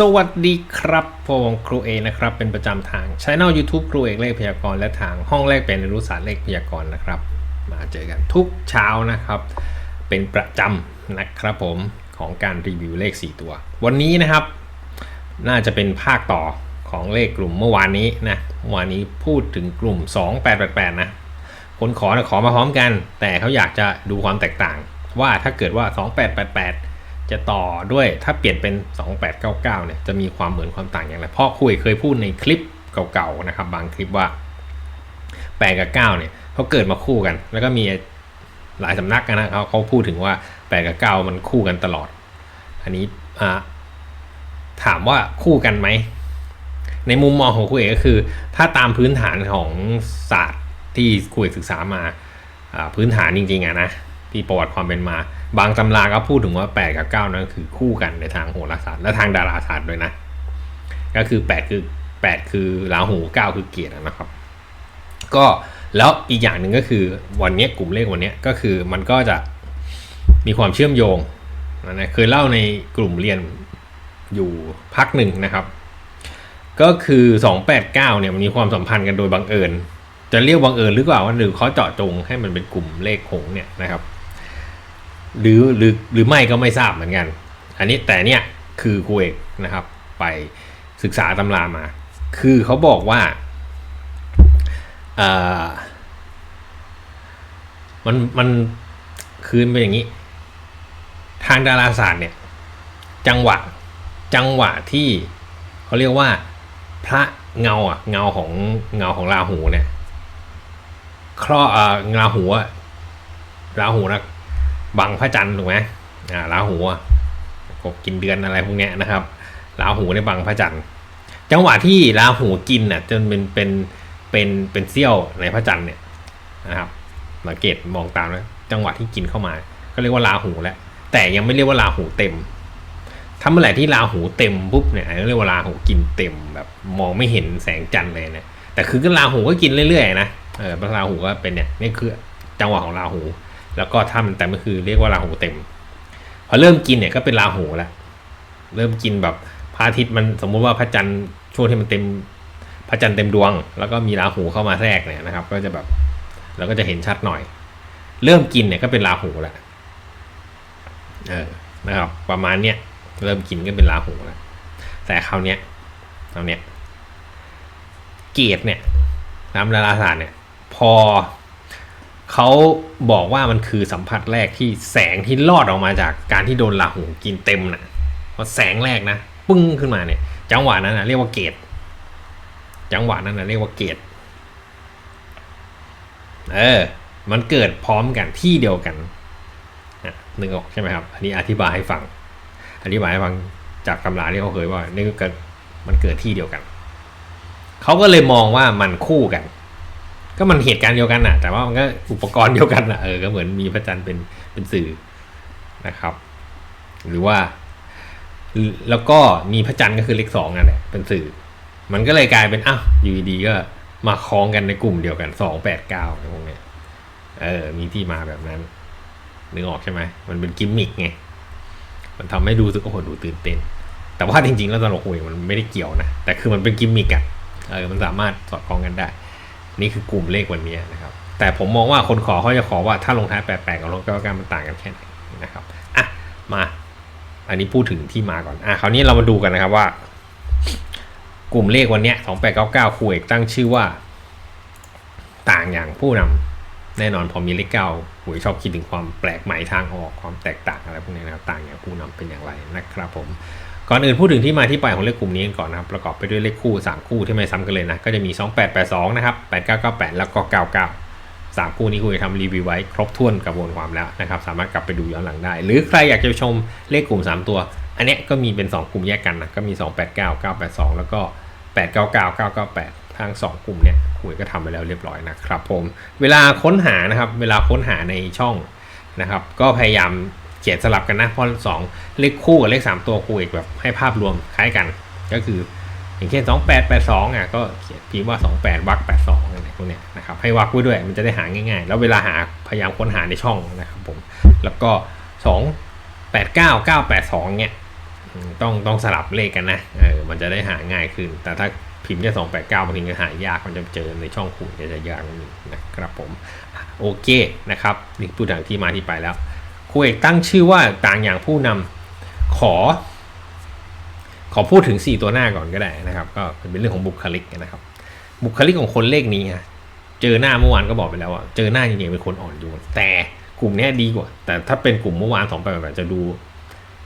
สวัสดีครับผมครูเอนะครับ เป็นประจำทางช่อง YouTube ครูเอกเลขพยากรณ์และทางห้องแรกเป็นรู้ศาสตร์เลขพยากรณ์นะครับ มาเจอกันทุกเช้านะครับ เป็นประจำนะครับผมของการรีวิวเลข 4 ตัว วันนี้นะครับ น่าจะเป็นภาคต่อของเลขกลุ่มเมื่อวานนี้นะเมื่อวานนี้พูดถึงกลุ่ม 2888 นะคนขอนะขอมาพร้อมกัน แต่เขาอยากจะดูความแตกต่าง ว่าถ้าเกิดว่า 2888 จะต่อด้วยถ้าเปลี่ยนเป็น 2899 เนี่ยจะมีความเหมือนความต่างอย่างไรเพราะคุยเคยพูดในคลิปเก่าๆนะครับ บางคลิปว่า 8 กับ 9 เนี่ยเขาเกิดมาคู่กัน แล้วก็มีหลายสำนักนะเขาเขาพูดถึงว่า 8 กับ 9 มันคู่กันตลอด อันนี้ถามว่าคู่กันไหม ในมุมมองของคุยก็คือ ถ้าตามพื้นฐานของศาสตร์ที่คุยศึกษามาอ่าพื้นฐานจริงๆอะนะ ที่ประวัติความเป็นมา บางตำราก็พูดถึงว่า 8 กับ 9 นั้นคือคู่กันในทางโหราศาสตร์และทางดาราศาสตร์ด้วยนะ ก็คือ 8 คือ 8 คือราหู 9 คือเกียรตินะครับ ก็แล้วอีกอย่างหนึ่งก็คือวันนี้กลุ่มเลขวันนี้ก็คือมันก็จะมีความเชื่อมโยงนะเคยเล่าในกลุ่มเรียนอยู่พักหนึ่งนะครับ ก็คือ 289 เนี่ยมันมีความสัมพันธ์กันโดยบังเอิญ จะเรียกบังเอิญหรือเปล่าหรือเขาเจาะจงให้มันเป็นกลุ่มเลขหงส์เนี่ยนะครับ หรือหรือหรือไม่ก็ไม่ทราบเหมือนกัน อันนี้แต่เนี่ยคือครูเอกนะครับไปศึกษาตำรามา คือเขาบอกว่าอ่ามันมันคือเป็นอย่างนี้ ทางดาราศาสตร์เนี่ยจังหวะจังหวะที่เขาเรียกว่าพระเงาอะเงาของเงาของราหูเนี่ยครอเอ่อราหูอะราหูนะ บังพระจันทร์ถูกไหมอ่าราหูกบกินเดือนอะไรพวกเนี้ยนะครับราหูในบังพระจันทร์จังหวะที่ราหูกินน่ะจนเป็นเป็นเป็นเป็นเสี้ยวในพระจันทร์เนี่ยนะครับสังเกตมองตามนะจังหวะที่กินเข้ามา ก็เรียกว่าราหูแล้วแต่ยังไม่เรียกว่าราหูเต็มถ้าเมื่อไหร่ที่ราหูเต็มปุ๊บเนี่ยเรียกว่าราหูกินเต็มแบบมองไม่เห็นแสงจันทร์เลยนะแต่คือก็ราหูก็กินเรื่อยๆนะเออราหูก็เป็นเนี่ยนี่คือจังหวะของราหู แล้วก็ถ้ามันแต่ก็คือเรียกว่าราหูเต็ม พอเริ่มกินเนี่ยก็เป็นราหูแล้วเริ่มกินแบบพระอาทิตย์มันสมมุติว่าพระจันทร์ช่วงที่มันเต็มพระจันทร์เต็มดวง แล้วก็มีราหูเข้ามาแทรกเนี่ยนะครับ ก็จะแบบเราก็จะเห็นชัดหน่อย เริ่มกินเนี่ยก็เป็นราหูแล้วเออนะครับ ประมาณเนี้ยเริ่มกินก็เป็นราหูแล้วแต่คราวเนี้ยคราวเนี้ยเกตเนี่ยตามดาราศาสตร์เนี่ย พอ เขาบอกว่ามันคือสัมผัสแรกที่แสงที่ลอดออกมาจากการที่โดนราหูกินเต็มนะ่ะพอแสงแรกนะปึ้งขึ้นมาเนี่ย จังหวะนั้นนะเรียกว่าเกตจังหวะนั้นนะเรียกว่าเกตเออ มันเกิดพร้อมกันที่เดียวกันนะนึกออกใช่ไหมครับ อันนี้อธิบายให้ฟัง อธิบายให้ฟังจากตำราที่เขาเคยว่านี่ก็มันเกิดที่เดียวกัน เขาก็เลยมองว่ามันคู่กัน ก็มันเหตุการณ์เดียวกันน่ะแต่ว่ามันก็อุปกรณ์เดียวกันน่ะเออก็เหมือนมีพระจันทร์เป็นเป็นสื่อนะครับ หรือว่า แล้วก็มีพระจันทร์ก็คือเลขสองนั่นแหละเป็นสื่อ มันก็เลยกลายเป็นอ้าวอยู่ดีก็มาคล้องกันในกลุ่มเดียวกันสองแปดเก้าพวกเนี้ยเออ มีที่มาแบบนั้นนึกออกใช่ไหมมันเป็นกิมมิกไงมันทำให้ดูสึกโอ้โหดูตื่นเต้น แต่ว่าจริงๆ แล้วตลกหวยมันไม่ได้เกี่ยวนะ แต่คือมันเป็นกิมมิกอะเออมันสามารถสอดคล้องกันได้ นี่คือกลุ่มเลขวันนี้นะครับ แต่ผมมองว่าคนขอเขาจะขอว่าถ้าลงท้ายแปลกๆกับลงเก้าเก้ามันต่างกันแค่ไหนนะครับอะมา อันนี้พูดถึงที่มาก่อนอะคราวนี้เรามาดูกันนะครับว่า กลุ่มเลขวันเนี้สองแปดเก้าเก้าครูเอกตั้งชื่อว่า ต่างอย่างผู้นำแน่นอนพอมีเลขเก้าหวยชอบคิดถึงความแปลกใหม่ทางออกความแตกต่างอะไรพวกนี้นะครับต่างอย่างผู้นำเป็นอย่างไรนะครับผม ก่อนอื่นพูดถึงที่มาที่ไปของเลขกลุ่มนี้กันก่อนนะครับประกอบไปด้วยเลขคู่ 3 คู่ที่ไม่ซ้ำกันเลยนะก็จะมี 2882 นะครับ 8998 แล้วก็ 99 3 คู่นี้คุยทำรีวิวไว้ครบถ้วนกระบวนความแล้วนะครับสามารถกลับไปดูย้อนหลังได้ หรือใครอยากจะชมเลขกลุ่ม 3 ตัว อันเนี้ยก็มีเป็น 2 กลุ่มแยกกันนะก็มี 289 982 แล้วก็ 899 998 ทั้ง 2 กลุ่มเนี่ยคุยก็ทำไปแล้วเรียบร้อยนะครับผมเวลาค้นหานะครับเวลาค้นหาในช่องนะครับก็พยายาม เขียนสลับกันนะเพราะสองเลขคู่กับเลข 3 ตัวคุยแบบให้ภาพรวมคล้ายกัน ก็คืออย่างเช่น2882อะก็เขียนพิมพ์ว่า 28วัก82อะไรพวกเนี้ยนะครับให้วักไว้ด้วยมันจะได้หาง่ายๆ แล้วเวลาหาพยายามค้นหาในช่องนะครับผมแล้วก็ 2 89 982เนี่ยต้องต้องสลับเลขกันนะเออมันจะได้หาง่ายขึ้น แต่ถ้าพิมพ์แค่สองแปดเก้าบางทีก็หายากมันจะเจอในช่องคูณจะยากนิดนึงนะครับผม โอเคนะครับ นี่พูดถึงที่มาที่ไปแล้ว ครูเอกตั้งชื่อว่าต่างอย่างผู้นำขอ ขอพูดถึง 4 ตัวหน้าก่อนก็ได้นะครับ ก็เป็นเรื่องของบุคลิกนะครับ บุคลิกของคนเลขนี้ฮะเจอหน้าเมื่อวานก็บอกไปแล้วว่าเจอหน้าจริงๆเป็นคนอ่อนโยนแต่กลุ่มนี้ดีกว่า แต่ถ้าเป็นกลุ่มเมื่อวานสองแปดแปจะดู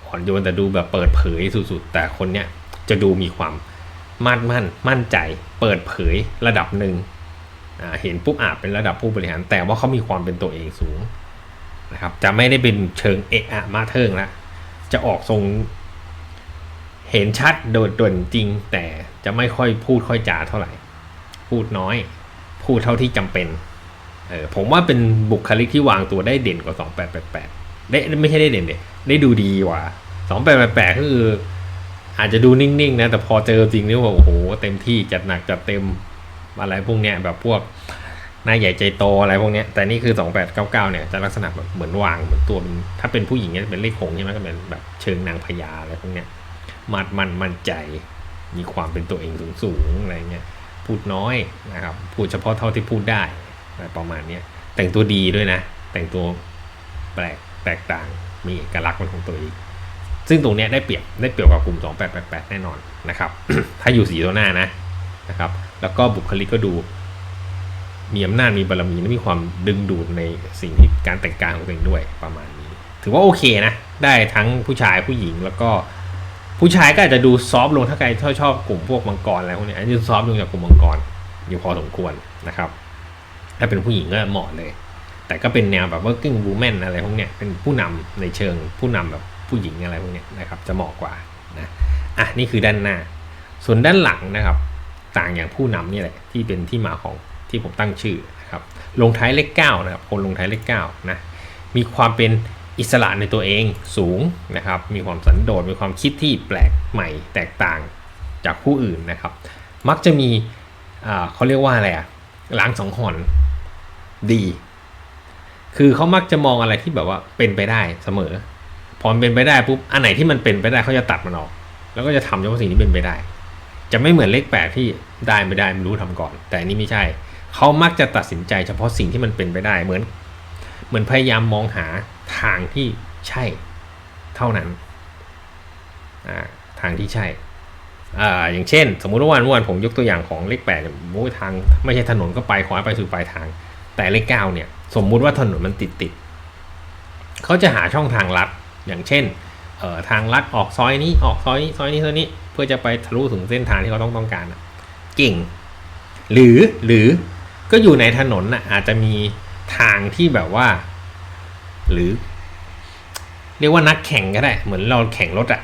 อ่อนโยนแต่ดูแบบเปิดเผยสุดๆ แต่คนเนี้ยจะดูมีความมั่นมั่น มั่นใจ เปิดเผยระดับหนึ่งเห็นปุ๊บอาจเป็นระดับผู้บริหาร แต่ว่าเขามีความเป็นตัวเองสูง นะครับ จะไม่ได้เป็นเชิงเอะอะมาเทิงละจะออกทรง เห็นชัดโดดเด่นจริง แต่จะไม่ค่อยพูดค่อยจาเท่าไหร่ พูดน้อย พูดเท่าที่จำเป็นเออผมว่าเป็นบุคลิกที่วางตัวได้เด่นกว่า 2888 ได้ไม่ใช่ได้เด่นเดได้ดูดีกว่า 2888 ก็คือ อาจจะดูนิ่งๆนะ แต่พอเจอจริงนี่ว่าโอ้โห เต็มที่จัดหนักจัดเต็มอะไรพวกเนี้ยแบบพวก หน้าใหญ่ใจโตอะไรพวกนี้แต่นี่คือ 2899 เนี่ยจะลักษณะแบบเหมือนวางเหมือนตัวเป็นถ้าเป็นผู้หญิงเนี่ยเป็นเลขหงใช่ไหมก็เป็นแบบเชิงนางพญาอะไรพวกเนี้ยมัดมันมั่นใจมีความเป็นตัวเองสูงสูงๆอะไรเงี้ยพูดน้อยนะครับพูดเฉพาะเท่าที่พูดได้อะไรประมาณนี้แต่งตัวดีด้วยนะ แต่งตัวแปลกแตกต่างมีเอกลักษณ์เป็นของตัวเองซึ่งตรงนี้ได้เปรียบได้เปรียบกับกลุ่ม 2888 แน่นอนนะครับ ถ้าอยู่สีตัวหน้านะนะครับ แล้วก็บุคลิกก็ดู มีอำนาจมีบารมีและมีความดึงดูดในสิ่งที่การแต่งกายของตัวเองด้วยประมาณนี้ ถือว่าโอเคนะ ได้ทั้งผู้ชายผู้หญิงแล้วก็ผู้ชายก็อาจจะดูซอฟต์ลงถ้าใครชอบชอบกลุ่มพวกมังกรอะไรพวกนี้อันนี้ซอฟต์ลงจากกลุ่มมังกรอยู่พอสมควรนะครับ ถ้าเป็นผู้หญิงก็เหมาะเลย แต่ก็เป็นแนวแบบ working woman อะไรพวกเนี้ยเป็นผู้นำในเชิงผู้นำแบบผู้หญิงอะไรพวกเนี้ยนะครับจะเหมาะกว่านะอะนี่คือด้านหน้า ส่วนด้านหลังนะครับ ต่างอย่างผู้นำนี่แหละที่เป็นที่มาของ ที่ผมตั้งชื่อนะครับลงท้ายเลข9นะครับคนลงท้ายเลข9นะมีความเป็นอิสระในตัวเองสูงนะครับมีความสันโดษมีความคิดที่แปลกใหม่แตกต่างจากผู้อื่นนะครับ มักจะมีอ่าเขาเรียกว่าอะไรอะล้างสองหอนดี คือเขามักจะมองอะไรที่แบบว่าเป็นไปได้เสมอ พอเป็นไปได้ปุ๊บอันไหนที่มันเป็นไปได้เขาจะตัดมันออก แล้วก็จะทำเฉพาะสิ่งที่เป็นไปได้ จะไม่เหมือนเลขแปดที่ได้ไม่ได้ไม่รู้ทำก่อน แต่อันนี้ไม่ใช่ เขามักจะตัดสินใจเฉพาะสิ่งที่มันเป็นไปได้เหมือน เหมือนพยายามมองหาทางที่ใช่เท่านั้นทางที่ใช่ออย่างเช่น สมมุติว่าวันวานผมยกตัวอย่างของเลขแปดเนี่ยโอ้ยทางไม่ใช่ถนนก็ไปขวาไปสู่ปลายทาง แต่เลขเก้าเนี่ยสมมุติว่าถนนมันติดติดเขาจะหาช่องทางลัดอย่างเช่นเอ่อทางลัดออกซอยนี้ออกซอยนี้ซอยนี้ซอยนี้เพื่อจะไปทะลุถึงเส้นทางที่เขาต้องต้องการเก่ง หรือหรือ ก็อยู่ในถนนน่ะอาจจะมีทางที่แบบว่า หรือ เรียกว่านักแข่งก็ได้ เหมือนเราแข่งรถอะ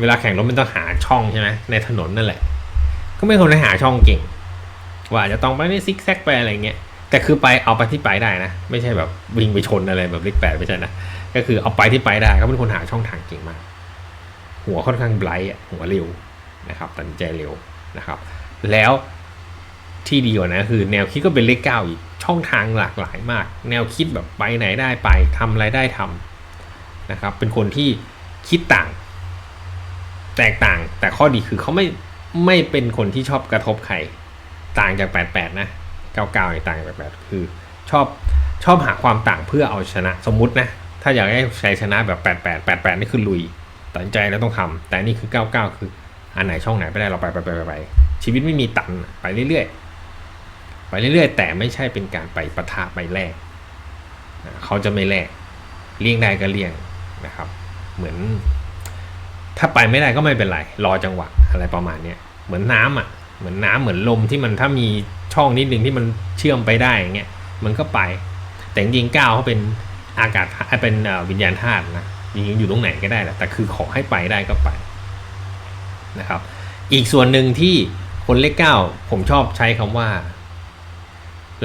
เวลาแข่งรถมันต้องหาช่องใช่ไหมในถนนนั่นแหละ ก็ไม่คนได้หาช่องเก่ง ว่าจะต้องไปไม่ซิกแซกไปอะไรเงี้ยแต่คือไปเอาไปที่ไปได้นะ ไม่ใช่แบบวิ่งไปชนอะไรแบบเลขแปดไม่ใช่นะก็คือเอาไปที่ไปได้เขาเป็นคนหาช่องทางเก่งมาก หัวค่อนข้างไบรท์อะหัวเร็วนะครับตัดใจเร็วนะครับ แล้ว ที่ดีกว่านะคือแนวคิดก็เป็นเลขเก้าอีกช่องทางหลากหลายมาก แนวคิดแบบไปไหนได้ไปทำอะไรได้ทำนะครับ เป็นคนที่คิดต่าง แตกต่างแต่ข้อดีคือเขาไม่ไม่เป็นคนที่ชอบกระทบใครต่างจาก 88 นะ99เนี่ยต่างจาก88 คือชอบชอบหาความต่างเพื่อเอาชนะ สมมุตินะ ถ้าอยากให้ใชัยชนะแบบ 88 88 นี่คือลุยตัดใจแล้วต้องทำแต่นี่คือ 99 คือ อันไหนช่องไหนไม่ได้เราไปไปไปไปไปชีวิตไม่มีตันไปเรื่อยๆ ไปเรื่อยๆ แต่ไม่ใช่เป็นการไปปะทะไปแลกเขาจะไม่แลกเลี่ยงได้ก็เลี่ยงนะครับ เหมือน ถ้าไปไม่ได้ก็ไม่เป็นไร รอจังหวะอะไรประมาณเนี้ยเหมือนน้ำอะเหมือนน้ำเหมือนลมที่มันถ้ามีช่องนิดนึงที่มันเชื่อมไปได้อย่างเงี้ยมันก็ไป แต่จริงๆก้าวเขาเป็นอากาศเป็นวิญญาณธาตุนะจริงๆอยู่ตรงไหนก็ได้แหละแต่คือขอให้ไปได้ก็ไปนะครับ อีกส่วนหนึ่งที่คนเลขเก้าผมชอบใช้คำว่า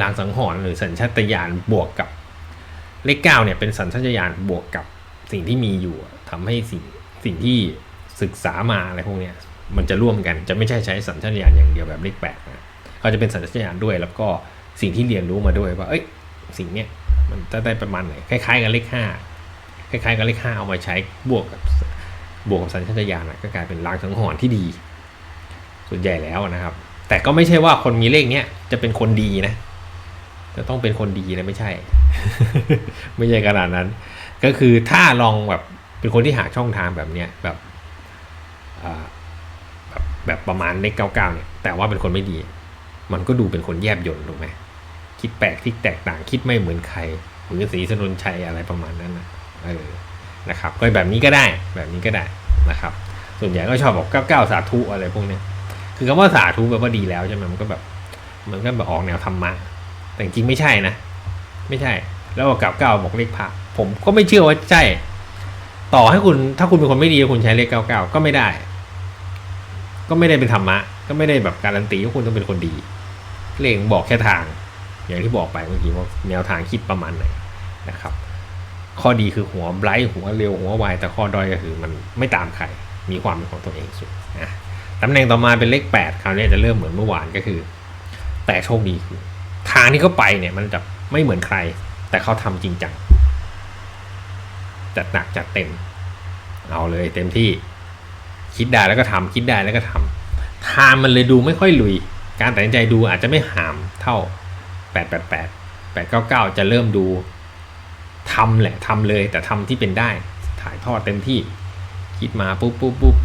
ลางสังหรณ์หรือสัญชาตญาณบวกกับเลขเก้าเนี่ยเป็นสัญชาตญาณบวกกับสิ่งที่มีอยู่อะทำให้สิ่งสิ่งที่ศึกษามาอะไรพวกเนี้ยมันจะร่วมกันจะไม่ใช่ใช้สัญชาตญาณอย่างเดียวแบบเลขแปดนะเขาจะเป็นสัญชาตญาณด้วยแล้วก็สิ่งที่เรียนรู้มาด้วยว่าเอ้ยสิ่งเนี้ยมันจะได้ประมาณไหนคล้ายๆกับเลขห้าคล้ายๆกับเลขห้าเอามาใช้บวกกับบวกกับสัญชาตญาณก็กลายเป็นลางสังหรณ์ที่ดี ส่วนใหญ่แล้วนะครับ แต่ก็ไม่ใช่ว่าคนมีเลขเนี้ยจะเป็นคนดีนะ จะต้องเป็นคนดีนะไม่ใช่ ไม่ใช่ขนาดนั้น ก็คือถ้าลองแบบเป็นคนที่หาช่องทางแบบเนี้ยแบบแบบแบบประมาณเลขเก้าเก้าเนี่ยแต่ว่าเป็นคนไม่ดี มันก็ดูเป็นคนแยบยนถูกไหมคิดแปลกคิดแตกต่างคิดไม่เหมือนใครเหมือนสีสนนชัยอะไรประมาณนั้นนะเออนะครับก็แบบนี้ก็ได้แบบนี้ก็ได้นะครับ ส่วนใหญ่ก็ชอบบอกเก้าเก้าสาธุอะไรพวกเนี้ยคือคำว่าสาธุแปลว่าดีแล้วใช่ไหมมันก็แบบมันก็แบบออกแนวธรรมะ แต่จริงไม่ใช่นะ ไม่ใช่ แล้วกับเก้าบอกเลขพระผมก็ไม่เชื่อว่าใช่ ต่อให้คุณถ้าคุณเป็นคนไม่ดีคุณใช้เลขเก้าเก้าก็ไม่ได้ ก็ไม่ได้เป็นธรรมะ ก็ไม่ได้แบบการันตีว่าคุณต้องเป็นคนดี เลขบอกแค่ทาง อย่างที่บอกไปเมื่อกี้ว่าแนวทางคิดประมาณไหนนะครับ ข้อดีคือหัวไบรท์หัวเร็วหัวไวแต่ข้อด้อยก็คือมันไม่ตามใครมีความเป็นของตัวเองสุดนะตำแหน่งต่อมาเป็นเลขแปดคราวนี้จะเริ่มเหมือนเมื่อวานก็คือ แต่โชคดีคือ ทางที่เขาไปเนี่ยมันจะไม่เหมือนใคร แต่เขาทำจริงจังจัดหนักจัดเต็ม เอาเลยเต็มที่คิดได้แล้วก็ทำคิดได้แล้วก็ทำทางมันเลยดูไม่ค่อยลุย การตัดสินใจดูอาจจะไม่หามเท่าแปดแปดแปดแปดเก้าเก้าจะเริ่มดูทำแหละทำเลยแต่ทำที่เป็นได้ ถ่ายทอดเต็มที่ คิดมาปุ๊บปุ๊บปุ๊บ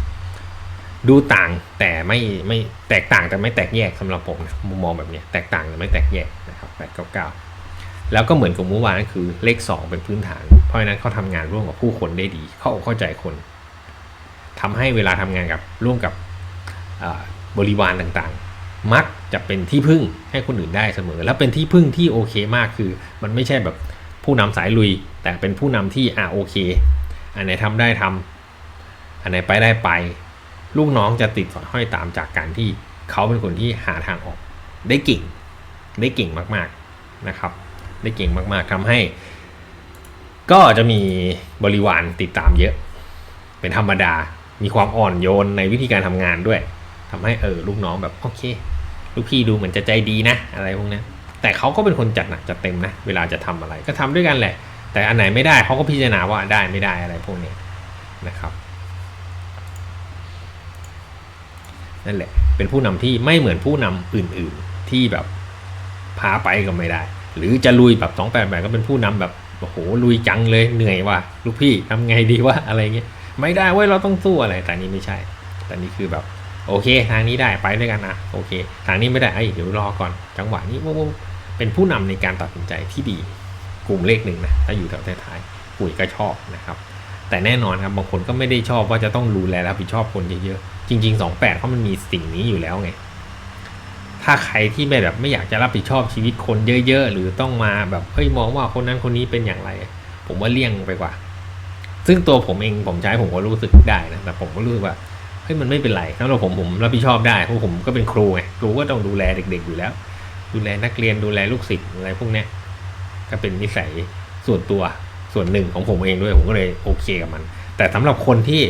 ดูต่างแต่ไม่ไม่แตกต่างแต่ไม่แตกแยกสำหรับผมนะมุมมองแบบนี้แตกต่างแต่ไม่แตกแยกนะครับแปดเก้าเก้าแล้วก็เหมือนกับเมื่อวานก็คือเลขสองเป็นพื้นฐาน เพราะฉะนั้นเขาทำงานร่วมกับผู้คนได้ดี เขาเข้าใจคนทำให้เวลาทำงานกับร่วมกับบริวารต่างๆ มักจะเป็นที่พึ่งให้คนอื่นได้เสมอ และเป็นที่พึ่งที่โอเคมากคือ มันไม่ใช่แบบผู้นำสายลุย แต่เป็นผู้นำที่อ่าโอเค อันไหนทำได้ทำอันไหนไปได้ไป ลูกน้องจะติดสอยห้อยตามจากการที่เขาเป็นคนที่หาทางออก ได้เก่ง ได้เก่งมากๆนะครับ ได้เก่งมากๆทำให้ ก็จะมีบริวารติดตามเยอะ เป็นธรรมดา มีความอ่อนโยนในวิธีการทำงานด้วยทำให้เออลูกน้องแบบโอเค ลูกพี่ดูเหมือนจะใจดีนะ อะไรพวกนี้แต่เขาก็เป็นคนจัดหนักจัดเต็มนะ เวลาจะทำอะไรก็ทำด้วยกันแหละ แต่อันไหนไม่ได้เขาก็พิจารณาว่าได้ไม่ได้อะไรพวกนี้นะครับ นั่นแหละ เป็นผู้นำที่ไม่เหมือนผู้นำอื่น ๆ ที่แบบพาไปก็ไม่ได้ หรือจะลุยแบบสองแปดแบบก็เป็นผู้นำแบบโอ้โหลุยจังเลยเหนื่อยว่ะลูกพี่ทำไงดีวะอะไรเงี้ยไม่ได้เว้ยเราต้องสู้อะไร แต่นี่ไม่ใช่ แต่นี่คือแบบโอเค ทางนี้ได้ไปด้วยกันนะโอเค ทางนี้ไม่ได้ไอ้เดี๋ยวรอก่อนจังหวะนี้ว้าวเป็นผู้นำในการตัดสินใจที่ดี กลุ่มเลขหนึ่งนะถ้าอยู่แถวท้ายๆปุ๋ยก็ชอบนะครับ แต่แน่นอนครับบางคนก็ไม่ได้ชอบว่าจะต้องดูแลรับผิดชอบคนเยอะๆ จริง ๆ 28เพราะมันมีสิ่งนี้อยู่แล้วไง ถ้าใครที่ไม่แบบไม่อยากจะรับผิดชอบชีวิตคนเยอะๆ หรือต้องมาแบบเฮ้ยมองว่าคนนั้นคนนี้เป็นอย่างไร ผมว่าเลี่ยงไปกว่า ซึ่งตัวผมเองผมใช้ผมก็รู้สึกได้นะแต่ผมก็รู้สึกว่าเฮ้ยมันไม่เป็นไรสำหรับผมผมรับผิดชอบได้เพราะผมก็เป็นครูไงครูก็ต้องดูแลเด็ก ๆ อยู่แล้ว ดูแลนักเรียนดูแลลูกศิษย์อะไรพวกนี้ก็เป็นนิสัยส่วนตัวส่วนหนึ่งของผมเองด้วยผมก็เลยโอเคกับมัน แต่สำหรับคนที่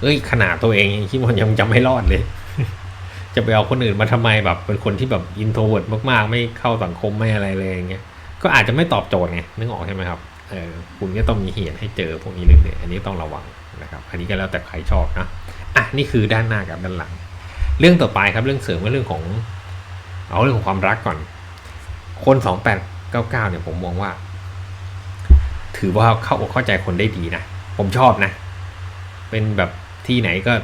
เอ้ยขนาดตัวเองยังคิดว่ายังจะไม่รอดเลย จะไปเอาคนอื่นมาทำไมแบบ เป็นคนที่แบบอินโทรเวิร์ดมากๆ ไม่เข้าสังคมไม่อะไรเลยอย่างเงี้ยก็อาจจะไม่ตอบโจทย์ไงนึกออกใช่ไหมครับเออคุณก็ต้องมีเหตุให้เจอพวกนี้เรื่อยๆอันนี้ต้องระวังนะครับ อันนี้ก็แล้วแต่ใครชอบนะอะนี่คือด้านหน้ากับด้านหลัง เรื่องต่อไปครับเรื่องเสริมก็เรื่องของ เอาเรื่องของความรักก่อน คนสองแปดเก้าเก้าเนี่ยผมมองว่า ถือว่าเข้าอกเข้าใจคนได้ดีนะผมชอบนะ เป็นแบบ ที่ไหนก็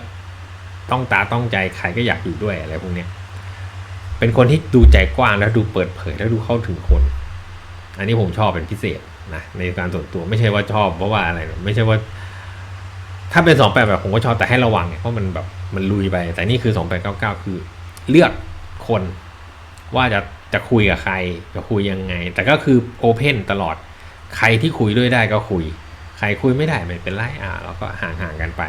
ต้องตาต้องใจใครก็อยากอยู่ด้วยอะไรพวกเนี้ยเป็นคนที่ดูใจกว้างแล้วดูเปิดเผยแล้วดูเข้าถึงคน อันนี้ผมชอบเป็นพิเศษนะในการส่วนตัวไม่ใช่ว่าชอบเพราะว่าอะไรไม่ใช่ว่า ถ้าเป็นสองแปดแบบผมก็ชอบแต่ให้ระวังไงเพราะมันแบบมันลุยไป แต่นี่คือสองแปดเก้าเก้าคือ เลือกคนว่าจะจะคุยกับใครจะคุยยังไง แต่ก็คือโอเพนตลอด ใครที่คุยด้วยได้ก็คุย ใครคุยไม่ได้ไม่เป็นไรอ่าเราก็ห่างๆกันไป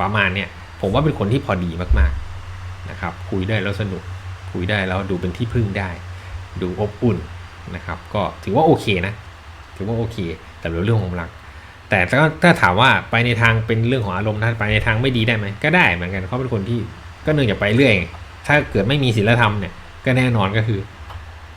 ประมาณเนี้ยผมว่าเป็นคนที่พอดีมากๆนะครับคุยได้แล้วสนุกคุยได้แล้วดูเป็นที่พึ่งได้ ดูอบอุ่นนะครับก็ถือว่าโอเคนะถือว่าโอเค แต่เรื่องของรัก แต่ถ้าถ้าถามว่าไปในทางเป็นเรื่องของอารมณ์ถ้าไปในทางไม่ดีได้ไหมก็ได้เหมือนกันเขาเป็นคนที่ก็เนื่องจากไปเรื่อยถ้าเกิดไม่มีศีลธรรมเนี่ยก็แน่นอนก็คือ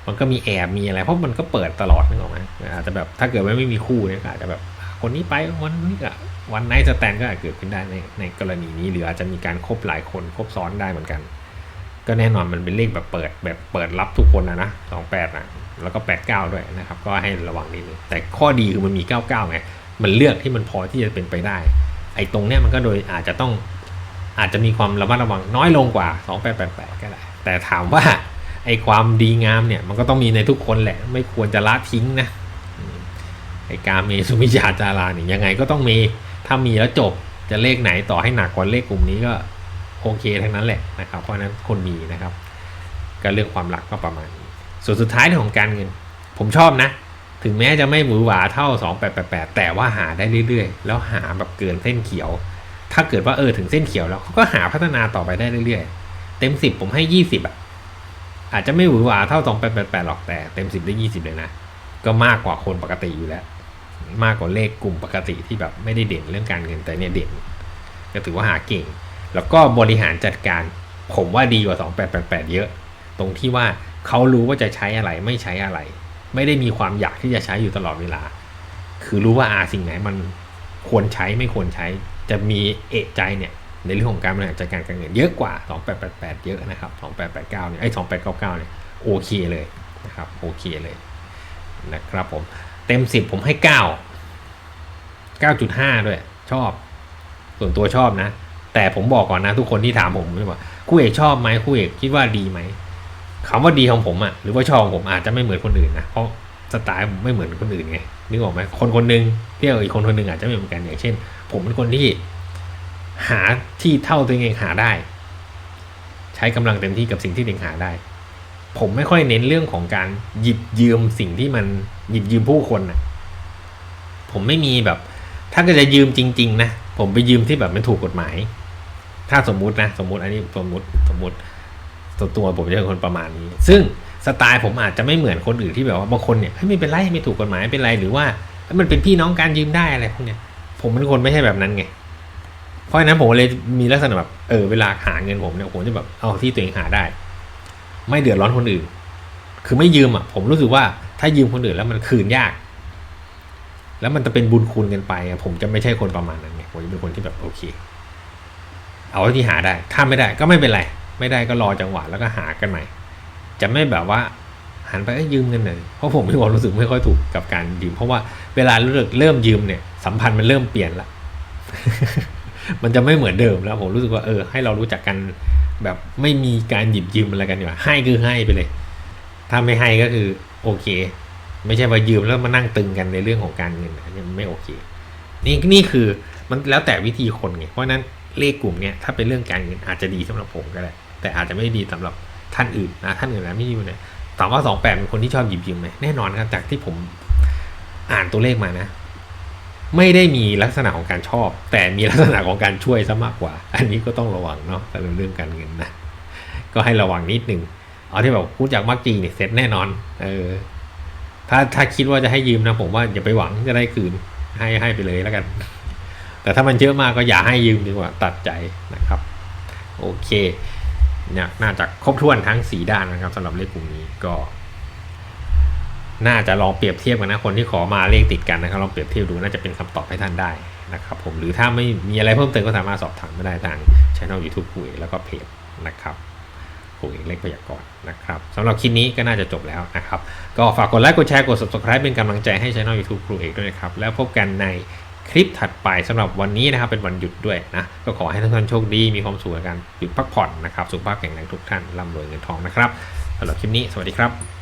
มันก็มีแอบมีอะไร เพราะมันก็เปิดตลอดนึกออกไหมอาจจะแบบถ้าเกิดว่าไม่มีคู่เนี่ยอาจจะแบบคนนี้ไปวันนี้ก็ วันไนท์สแตนก็อาจเกิดขึ้นได้ในในกรณีนี้ หรืออาจจะมีการครบหลายคนครบซ้อนได้เหมือนกัน ก็แน่นอนมันเป็นเลขแบบเปิดแบบเปิดรับทุกคนนะนะสองแปดนะแล้วก็แปดเก้าด้วยนะครับ ก็ให้ระวังนิดนึงแต่ข้อดีคือมันมีเก้าเก้าไงมันเลือกที่มันพอที่จะเป็นไปได้ ไอ้ตรงเนี้ยมันก็โดยอาจจะต้องอาจจะมีความระมัดระวังน้อยลงกว่า 2888 ก็ได้ แต่ถามว่าไอ้ความดีงามเนี่ย มันก็ต้องมีในทุกคนแหละ ไม่ควรจะละทิ้งนะ ไอ้การเมสุมิจาจาราเนี่ยยังไงก็ต้องมี ถ้ามีแล้วจบจะเลขไหนต่อให้หนักกว่าเลขกลุ่มนี้ก็โอเคทั้งนั้นแหละนะครับ เพราะฉะนั้นคนมีนะครับก็เรื่องความรักก็ประมาณนี้ส่วนสุดท้ายเรื่องของการเงิน ผมชอบนะ ถึงแม้จะไม่หมือหวาเท่า 2888 แต่ว่าหาได้เรื่อยๆ แล้วหาแบบเกินเส้นเขียว ถ้าเกิดว่าเออถึงเส้นเขียวแล้วเขาก็หาพัฒนาต่อไปได้เรื่อยๆ เต็ม 10 ผมให้ 20อะอาจจะไม่หวือหวาเท่า 2888 หรอกแต่เต็ม 10 ได้ 20 เลยนะ ก็มากกว่าคนปกติอยู่แล้ว มากกว่าเลขกลุ่มปกติที่แบบไม่ได้เด่นเรื่องการเงินแต่เนี่ยเด่น ก็ถือว่าหาเก่ง แล้วก็บริหารจัดการ ผมว่าดีกว่า 2888 เยอะ ตรงที่ว่าเขารู้ว่าจะใช้อะไรไม่ใช้อะไร ไม่ได้มีความอยากที่จะใช้อยู่ตลอดเวลา คือรู้ว่าอาสิ่งไหนมันควรใช้ไม่ควรใช้จะมีเอะใจเนี่ยในเรื่องของการบริหารจัดการการเงินเยอะกว่า 2888 เยอะนะครับ 2889 เนี่ยไอ้2899 เนี่ยโอเคเลยนะครับโอเคเลยนะครับผม เต็ม10ผมให้9 9.5ด้วย ชอบ ส่วนตัวชอบนะ แต่ผมบอกก่อนนะ ทุกคนที่ถามผมว่าคู่เอกชอบไหมคู่เอกคิดว่าดีไหมคำว่าดีของผมอะหรือว่าชอบของผมอาจจะไม่เหมือนคนอื่นนะเพราะสไตล์ไม่เหมือนคนอื่นไงนึกออกไหมคนคนหนึ่งเที่ยวอีกคนคนหนึ่งอาจจะไม่เหมือนกันอย่างเช่น ผมเป็นคนที่หาที่เท่าตัวเองหาได้ ใช้กำลังเต็มที่กับสิ่งที่ตัวเองหาได้ ผมไม่ค่อยเน้นเรื่องของการหยิบยืมสิ่งที่มันหยิบยืมผู้คนนะผมไม่มีแบบ ถ้ากิดจะยืมจริง ๆ นะ ผมไปยืมที่แบบไม่ถูกกฎหมาย ถ้าสมมุตินะ สมมุติอันนี้สมมุติสมมุติตัวตัวผมจะเป็นคนประมาณนี้ ซึ่งสไตล์ผมอาจจะไม่เหมือนคนอื่นที่แบบว่าบางคนเนี่ยเฮ้ยไม่เป็นไรไม่ถูกกฎหมายไม่เป็นไรหรือว่ามันเป็นพี่น้องการยืมได้อะไรพวกเนี้ยผมเป็นคนไม่ใช่แบบนั้นไงเพราะฉะนั้นผมเลยมีลักษณะแบบเออเวลาหาเงินผมเนี่ยผมจะแบบเอาที่ตัวเองหาได้ ไม่เดือดร้อนคนอื่น คือไม่ยืมอะ ผมรู้สึกว่าถ้ายืมคนอื่นแล้วมันคืนยาก แล้วมันจะเป็นบุญคุณกันไปผมจะไม่ใช่คนประมาณนั้นไงผมจะเป็นคนที่แบบโอเค เอาที่หาได้ ถ้าไม่ได้ก็ไม่เป็นไร ไม่ได้ก็รอจังหวะแล้วก็หากันใหม่ จะไม่แบบว่าหันไปเอ้ยืมเงินหน่อยเพราะผมมีความรู้สึกไม่ค่อยถูกกับการยืม เพราะว่าเวลาเริ่มเริ่มยืมเนี่ยสัมพันธ์มันเริ่มเปลี่ยนละมันจะไม่เหมือนเดิมแล้วผมรู้สึกว่าเออให้เรารู้จักกัน แบบไม่มีการหยิบยืมอะไรกันดีกว่าให้คือให้ไปเลย ถ้าไม่ให้ก็คือโอเค ไม่ใช่ว่ายืมแล้วมานั่งตึงกันในเรื่องของการเงินอันนี้ไม่โอเค นี่นี่คือมันแล้วแต่วิธีคนไงเพราะนั้นเลขกลุ่มเนี้ยถ้าเป็นเรื่องการเงินอาจจะดีสำหรับผมก็ได้แต่อาจจะไม่ดีสำหรับท่านอื่นนะท่านอื่นนะไม่อยู่เนี่ยถามว่าสองแปดเป็นคนที่ชอบหยิบยืมไหมแน่นอนครับจากที่ผมอ่านตัวเลขมานะ ไม่ได้มีลักษณะของการชอบ แต่มีลักษณะของการช่วยซะมากกว่า อันนี้ก็ต้องระวังเนาะแต่เรื่องการเงินนะก็ให้ระวังนิดนึงเอาที่แบบพูดจากมักจีเนี่ยเซ็ตแน่นอน เออ ถ้าถ้าคิดว่าจะให้ยืมนะผมว่าอย่าไปหวังจะได้คืน ให้ให้ไปเลยแล้วกัน แต่ถ้ามันเยอะมากก็อย่าให้ยืมดีกว่าตัดใจนะครับ โอเคเนี่ยน่าจะครบถ้วนทั้งสีด้านนะครับสำหรับเลขกลุ่มนี้ก็ น่าจะลองเปรียบเทียบกันนะคนที่ขอมาเลขติดกันนะครับลองเปรียบเทียบดูน่าจะเป็นคำตอบให้ท่านได้นะครับผมหรือถ้าไม่มีอะไรเพิ่มเติมก็สามารถสอบถามมาได้ทางช่อง YouTube คุยแล้วก็เพจนะครับคุยเลขพยากรณ์นะครับสำหรับคลิปนี้ก็น่าจะจบแล้วนะครับ ก็ฝากกดไลค์กดแชร์กด subscribe เป็นกำลังใจให้ช่อง YouTube ครูเอกด้วยนะครับ แล้วพบกันในคลิปถัดไปสำหรับวันนี้นะครับเป็นวันหยุดด้วยนะก็ขอให้ทุกท่านโชคดีมีความสุขกับการหยุดพักผ่อนนะครับสุขภาพแข็งแรงทุกท่านร่ำรวยเงินทองนะครับสำหรับคลิปนี้สวัสดีครับ